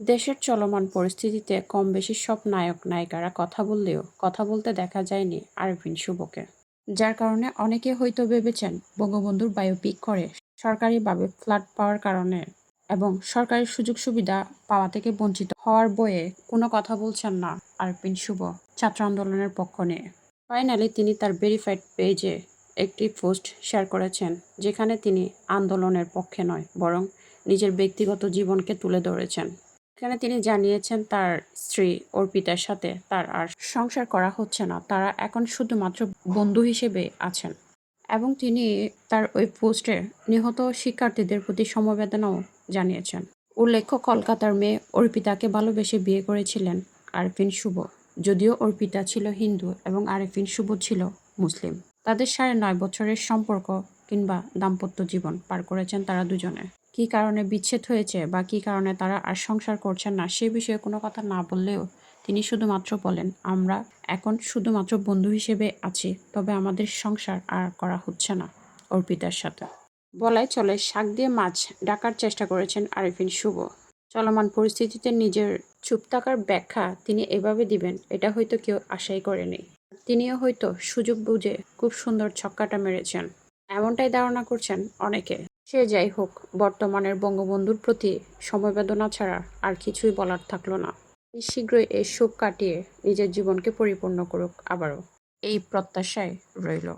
দেশের চলমান পরিস্থিতিতে কম বেশি সব নায়ক, নায়িকারা কথা বললেও কথা বলতে দেখা যায়নি আরভিন শুভকে। যার কারণে অনেকে হয়তো ভেবেছেন বঙ্গবন্ধুর বায়োপিক করে সরকারিভাবে ফ্ল্যাট পাওয়ার কারণে এবং সরকারি সুযোগ সুবিধা পাওয়া থেকে বঞ্চিত হওয়ার বয়ে কোনো কথা বলছেন না আরভিন শুভ ছাত্র আন্দোলনের পক্ষ নিয়ে। ফাইনালি তিনি তার ভেরিফাইড পেজে একটি পোস্ট শেয়ার করেছেন, যেখানে তিনি আন্দোলনের পক্ষে নয়, বরং নিজের ব্যক্তিগত জীবনকে তুলে ধরেছেন। এখানে তিনি জানিয়েছেন তার স্ত্রী অর্পিতার সাথে তার আর সংসার করা হচ্ছে না? তারা এখন শুধুমাত্র বন্ধু হিসেবে আছেন। এবং তিনি তার ওই পোস্টে নিহত শিক্ষার্থীদের প্রতি সমবেদনাও জানিয়েছেন। উল্লেখ্য, কলকাতার মেয়ে অর্পিতাকে ভালোবেসে বিয়ে করেছিলেন আরফিন শুভ। যদিও অর্পিতা ছিল হিন্দু এবং আরেফিন শুভ ছিল মুসলিম। তাদের সাড়ে নয় বছরের সম্পর্ক কিংবা দাম্পত্য জীবন পার করেছেন তারা দুজনে। কী কারণে বিচ্ছেদ হয়েছে বা কি কারণে তারা আর সংসার করছেন না, সে বিষয়ে কোনো কথা না বললেও তিনি শুধুমাত্র বলেন, আমরা এখন শুধুমাত্র বন্ধু হিসেবে আছি, তবে আমাদের সংসার আর করা হচ্ছে না। অর্পিতার সাথে। বলাই চলে, শাক দিয়ে মাছ ডাকার চেষ্টা করেছেন আরিফিন শুভ। চলমান পরিস্থিতিতে নিজের চুপ থাকার ব্যাখ্যা তিনি এভাবে দিবেন, এটা হয়তো কেউ আশাই করেনি। তিনিও হয়তো সুযোগ বুঝে খুব সুন্দর ছক্কাটা মেরেছেন। এমনটাই ধারণা করছেন অনেকে। সে যাই হোক, বর্তমানের বঙ্গবন্ধুর প্রতি সমবেদনা ছাড়া আর কিছুই বলার থাকল না। শীঘ্রই এই শোক কাটিয়ে নিজের জীবনকে পরিপূর্ণ করুক আবারও। এই প্রত্যাশায় রইল।